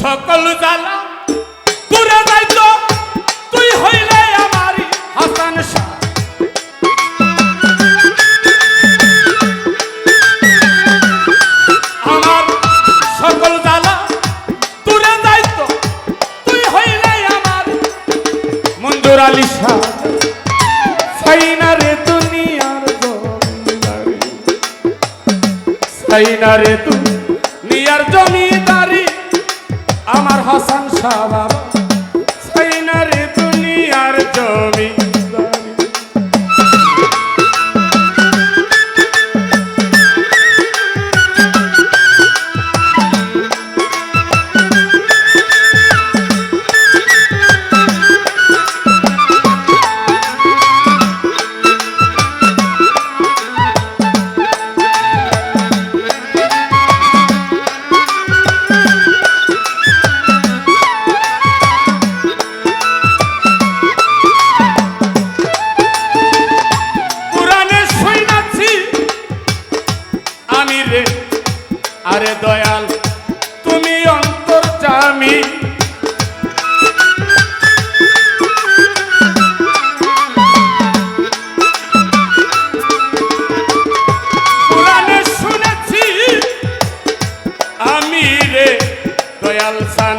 সকল জ্বালা পুরা যাইত। তুই হইলে আমার হাসান শাহ। আমার সকল জ্বালা তুলে যাইত। তুই হইলে আমার মঞ্জুর আলী শাহ। সাইনা রে দুনিয়ার সাইনা রে আমার হাসান সাহাব দয়াল তুমি অন্তর্জামী শুনেছি আমি রে দয়াল সান।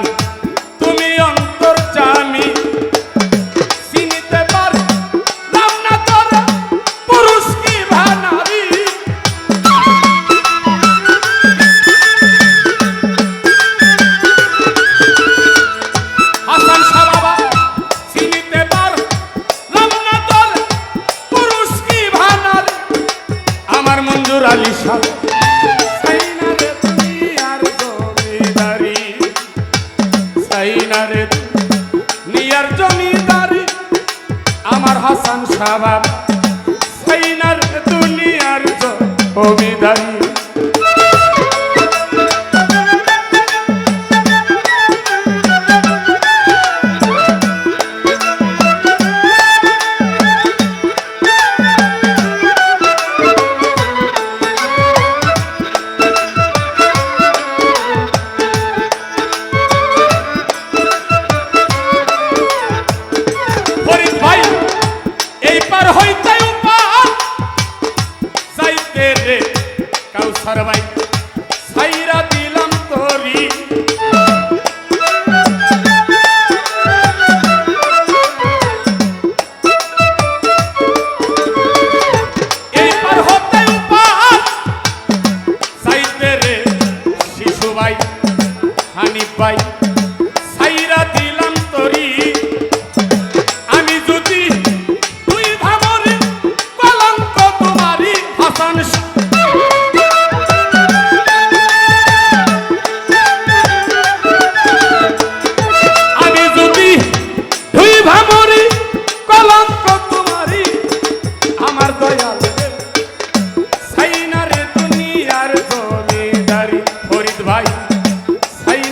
স্বভাব। হানি পাই সাইরা দিল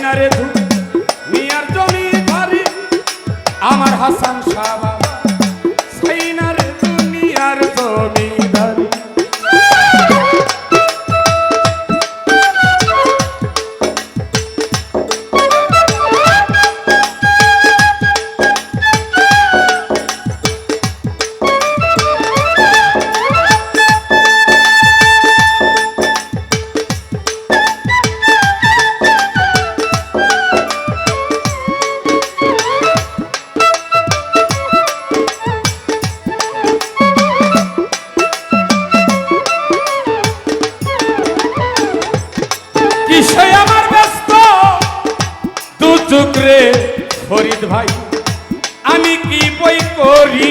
মিয়ারে আর জমি আমার হাসান সাহা। রে ফরিদ ভাই আমি কি বই করি?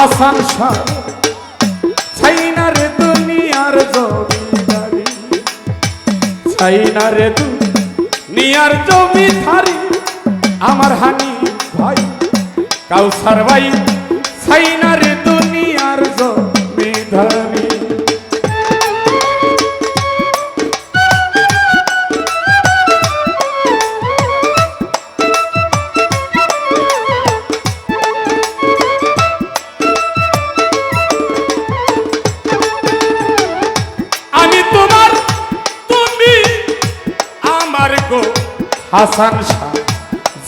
হাসান শাহ রে দুনিয়ার জমিদারি রে দুনিয়ার জমিদারি, আমার হানি ভাই, কাউসার ভাই রে দুনিয়ার জমিদারি। হাসান শাহ,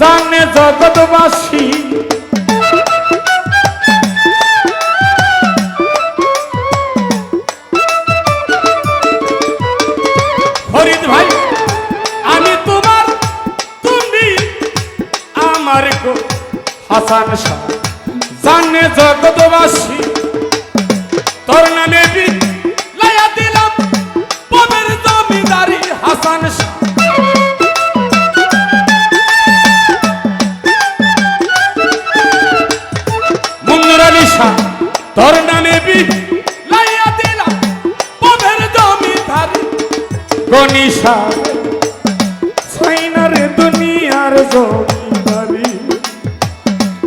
জানে জগৎবাসী। ফরিদ ভাই, আমি তোমার তুমি, আমার গো হাসান শাহ, জানে জগৎবাসী। তোর নামে লাইয়া দিলাম পবের জমিদারি হাসান শাহ। গনি চাইনা চাইনারে দুনিয়ার জমিদারি।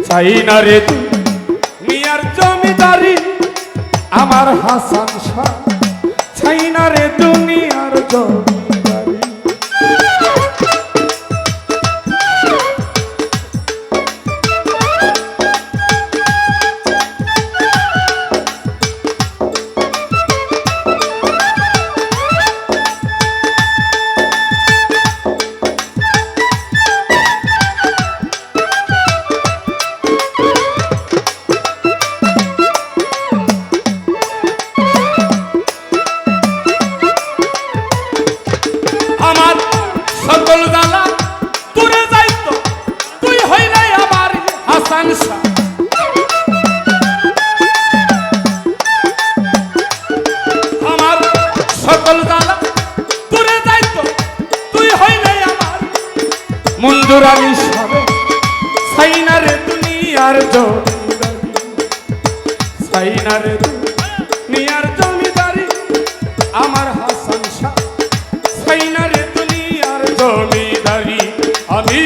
চাইনারে দুনিয়ার জমিদারি। আমার হাসান শাহ চাইনারে দুনিয়ার জমিদারি। দুরানি সবে সাইনা রে দুনিয়ার জমিদারি। সাইনা রে আর জমিদারি, আমার হাসান শাহ। সাইনা রে আর জমিদারি, আমি